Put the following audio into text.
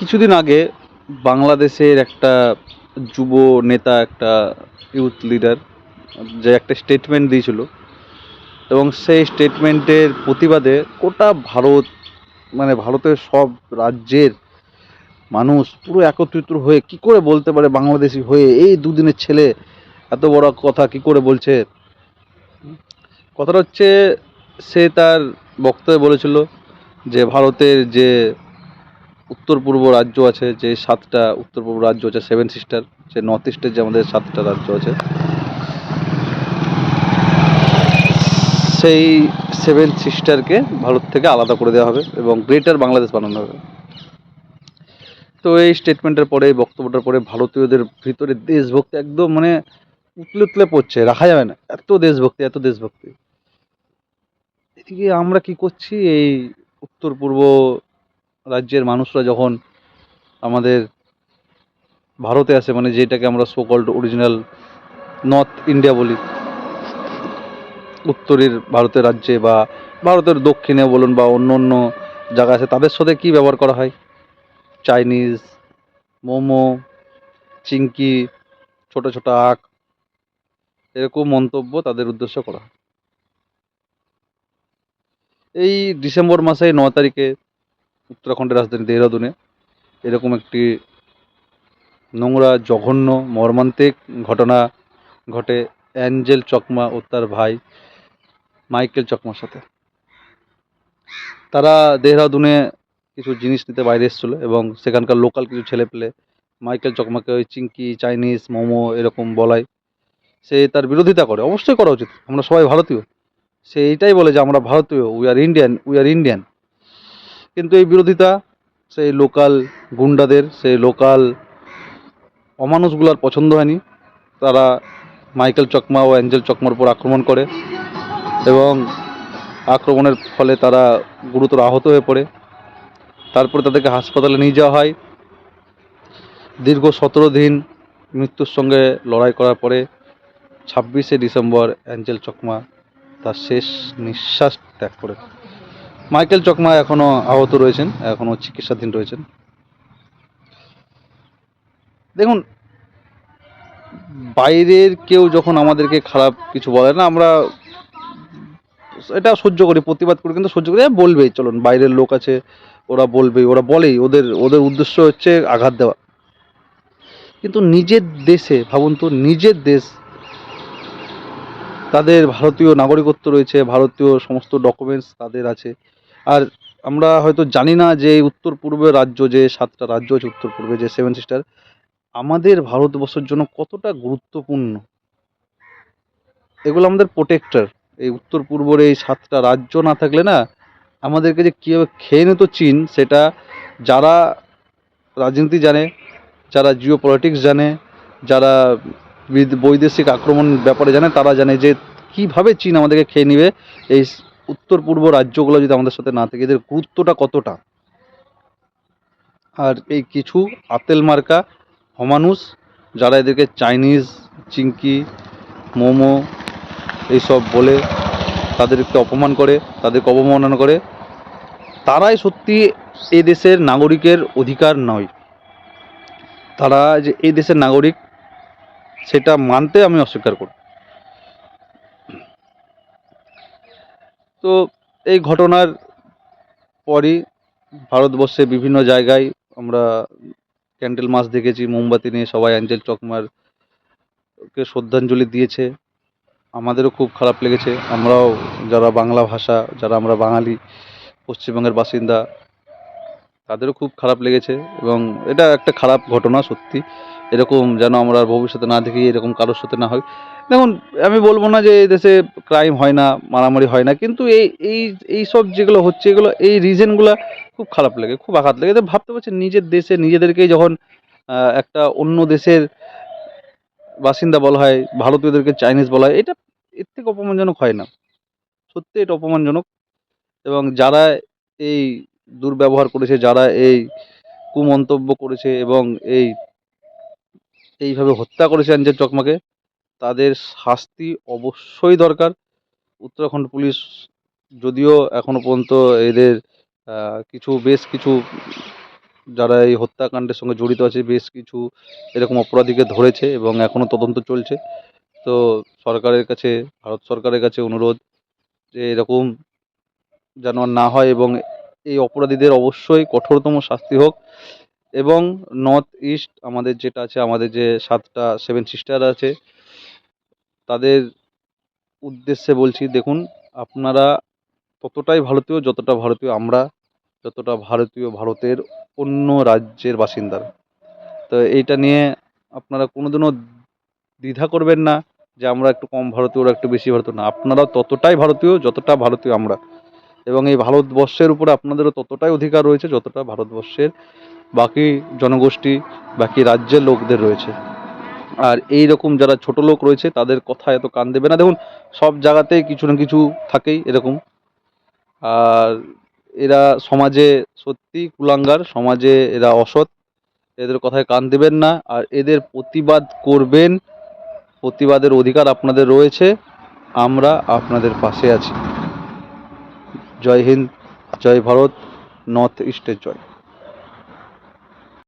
কিছুদিন আগে বাংলাদেশের একটা যুব নেতা, একটা ইউথ লিডার যে একটা স্টেটমেন্ট দিয়েছিল এবং সেই স্টেটমেন্টের প্রতিবাদে গোটা ভারত মানে ভারতের সব রাজ্যের মানুষ পুরো একত্রিত হয়ে কি করে বলতে পারে বাংলাদেশি হয়ে এই দুদিনের ছেলে এত বড় কথা কি করে বলছে? কথাটা হচ্ছে সে তার বক্তব্যে বলেছিল যে ভারতের যে উত্তর পূর্ব রাজ্য আছে, যে সাতটা উত্তর পূর্ব রাজ্য আছে সেভেন সিস্টার যে নর্থ ইস্টের যে আমাদের সাতটা রাজ্য আছে। সেই সেভেন সিস্টারকে ভারত থেকে আলাদা করে দেওয়া হবে এবং গ্রেটার বাংলাদেশ বানানো হবে। তো এই স্টেটমেন্টের পরে, এই বক্তব্যটার পরে ভারতীয়দের ভিতরে দেশভক্তি একদম মানে উতলে উতলে পড়ছে, রাখা যাবে না। এত দেশভক্তি এত দেশভক্তি। এদিকে আমরা কি করছি? এই উত্তর পূর্ব রাজ্যের মানুষরা যখন আমাদের ভারতে আসে মানে যেটাকে আমরা সোকল্ড অরিজিনাল নর্থ ইন্ডিয়া বলি, উত্তরের ভারতের রাজ্যে বা ভারতের দক্ষিণে বলুন বা অন্য অন্য জায়গা আছে তাদের সাথে কি ব্যবহার করা হয়? চাইনিজ মোমো, চিংকি, ছোট ছোট আখ, এরকম মন্তব্য তাদের উদ্দেশ্য করা হয়। এই ডিসেম্বর মাসে ন তারিখে উত্তরাখণ্ডের রাজধানী দেহরাদুনে এরকম একটি নোংরা, জঘন্য, মর্মান্তিক ঘটনা ঘটে অ্যাঞ্জেল চকমা ও তার ভাই মাইকেল চকমার সাথে। তারা দেহরাদুনে কিছু জিনিস নিতে বাইরে এসেছিল এবং সেখানকার লোকাল কিছু ছেলে পেলে মাইকেল চকমাকে ওই চিংকি, চাইনিজ, মোমো এরকম বলায়। সে তার বিরোধিতা করে। অবশ্যই করা উচিত। আমরা সবাই ভারতীয়। সে এইটাই বলে যে আমরা ভারতীয় we are Indian we are Indian কিন্তু এই বিরোধিতা সেই লোকাল গুন্ডাদের, সেই লোকাল অমানুষগুলোর পছন্দ হয়নি। তারা মাইকেল চকমা ও অ্যাঞ্জেল চকমার উপর আক্রমণ করে এবং আক্রমণের ফলে তারা গুরুতর আহত হয়ে পড়ে। তারপরে তাদেরকে হাসপাতালে নিয়ে যাওয়া হয়। দীর্ঘ সতেরো দিন মৃত্যুর সঙ্গে লড়াই করার পরে ছাব্বিশে ডিসেম্বর অ্যাঞ্জেল চকমা তার শেষ নিঃশ্বাস ত্যাগ করে। মাইকেল চকমা এখনও আহত রয়েছেন এখনও চিকিৎসাধীন রয়েছেন। দেখুন বাইরের কেউ যখন আমাদেরকে খারাপ কিছু বলে না আমরা এটা সহ্য করি প্রতিবাদ করি কিন্তু সহ্য করি হ্যাঁ, বলবেই চলুন বাইরের লোক আছে ওরা বলবেই ওরা বলেই ওদের ওদের উদ্দেশ্য হচ্ছে আঘাত দেওয়া। কিন্তু নিজের দেশে ভাবুন তো নিজের দেশ তাদের ভারতীয় নাগরিকত্ব রয়েছে ভারতীয় সমস্ত ডকুমেন্টস তাদের আছে আর আমরা হয়তো জানি না যে উত্তর পূর্বের রাজ্য যে সাতটা রাজ্য আছে উত্তর পূর্বে যে সেভেন সিস্টার আমাদের ভারতবর্ষের জন্য কতটা গুরুত্বপূর্ণ? এগুলো আমাদের প্রোটেক্টর এই উত্তর পূর্বের এই সাতটা রাজ্য না থাকলে না, আমাদেরকে যে কীভাবে খেয়ে নিত চীন, সেটা যারা রাজনীতি জানে, যারা জিও পলিটিক্স জানে, যারা বিদ- বৈদেশিক আক্রমণ ব্যাপারে জানে, তারা জানে যে কীভাবে চীন আমাদেরকে খেয়ে নেবে এই উত্তর পূর্ব রাজ্যগুলো যদি আমাদের সাথে না থাকে, এদের গুরুত্বটা কতটা? আর এই কিছু আতেল মার্কা হমানুষ যারা এদেরকে চাইনিজ, চিংকি, মোমো এইসব বলে তাদেরকে অপমান করে, তাদেরকে অবমাননা করে, তারাই সত্যি এই দেশের নাগরিকের অধিকার নয়। তারা যে এই দেশের নাগরিক, সেটা মানতে আমি অস্বীকার করি। তো এই ঘটনার পরই ভারতবর্ষে বিভিন্ন জায়গায় আমরা ক্যান্ডেল মাস দেখেছি, মোমবাতি নিয়ে সবাই অ্যাঞ্জেল চকমার কে শ্রদ্ধাঞ্জলি দিয়েছে। আমাদেরও খুব খারাপ লেগেছে। আমরাও যারা বাংলা ভাষা, যারা আমরা বাঙালি, পশ্চিমবঙ্গের বাসিন্দা তাদেরও খুব খারাপ লেগেছে এবং এটা একটা খারাপ ঘটনা সত্যি। এরকম যেন আমরা ভবিষ্যতে না দেখি, এরকম কারোর সাথে না হয়। দেখুন, আমি বলব না যে দেশে ক্রাইম হয় না, মারামারি হয় না, কিন্তু এই এই এই সব যেগুলো হচ্ছে, এগুলো, এই রিজনগুলো খুব খারাপ লাগে, খুব আঘাত লাগে। তো ভাবতে পারছি নিজের দেশে, নিজেদেরকেই যখন একটা অন্য দেশের বাসিন্দা বলা হয়, ভারতীয়দেরকে চাইনিজ বলা হয়, এটা এর থেকে অপমানজনক হয় না। সত্যি এটা অপমানজনক। এবং যারা এই দুর্ব্যবহার করেছে, যারা এই কুমন্তব্য করেছে এবং এই, এইভাবে হত্যা করেছে অঞ্জল চকমাকে, তাদের শাস্তি অবশ্যই দরকার। উত্তরাখণ্ড পুলিশ যদিও এখনও পর্যন্ত এদের কিছু, বেশ কিছু, যারা এই হত্যাকাণ্ডের সঙ্গে জড়িত আছে, বেশ কিছু এরকম অপরাধীকে ধরেছে এবং এখনও তদন্ত চলছে। তো সরকারের কাছে, ভারত সরকারের কাছে অনুরোধ যে এরকম যেন না হয় এবং এই অপরাধীদের অবশ্যই কঠোরতম শাস্তি হোক এবং নর্থ ইস্ট আমাদের যেটা আছে, আমাদের যে সাতটা সেভেন সিস্টার আছে, তাদের উদ্দেশ্যে বলছি, দেখুন, আপনারা ততটাই ভারতীয় যতটা ভারতীয় আমরা, যতটা ভারতীয় ভারতের অন্য রাজ্যের বাসিন্দারা তো এইটা নিয়ে আপনারা কোনোদিনও দ্বিধা করবেন না যে আমরা একটু কম ভারতীয়, ওরা একটু বেশি ভারতীয় না। আপনারাও ততটাই ভারতীয়, যতটা ভারতীয় আমরা। এবং এই ভারতবর্ষের উপরে আপনাদেরও ততটাই অধিকার রয়েছে যতটা ভারতবর্ষের বাকি জনগোষ্ঠী, বাকি রাজ্যের লোকদের রয়েছে। আর এই রকম যারা ছোট লোক রয়েছে, তাদের কথা এত কান দেবে না। দেখুন, সব জায়গাতেই কিছু না কিছু থাকেই এরকম। আর এরা সমাজে সত্যি কুলাঙ্গার, সমাজে এরা অসৎ, এদের কথায় কান দেবেন না। আর এদের প্রতিবাদ করবেন, প্রতিবাদের অধিকার আপনাদের রয়েছে। আমরা আপনাদের পাশে আছি। জয় হিন্দ জয় ভারত নর্থ ইস্টের জয়।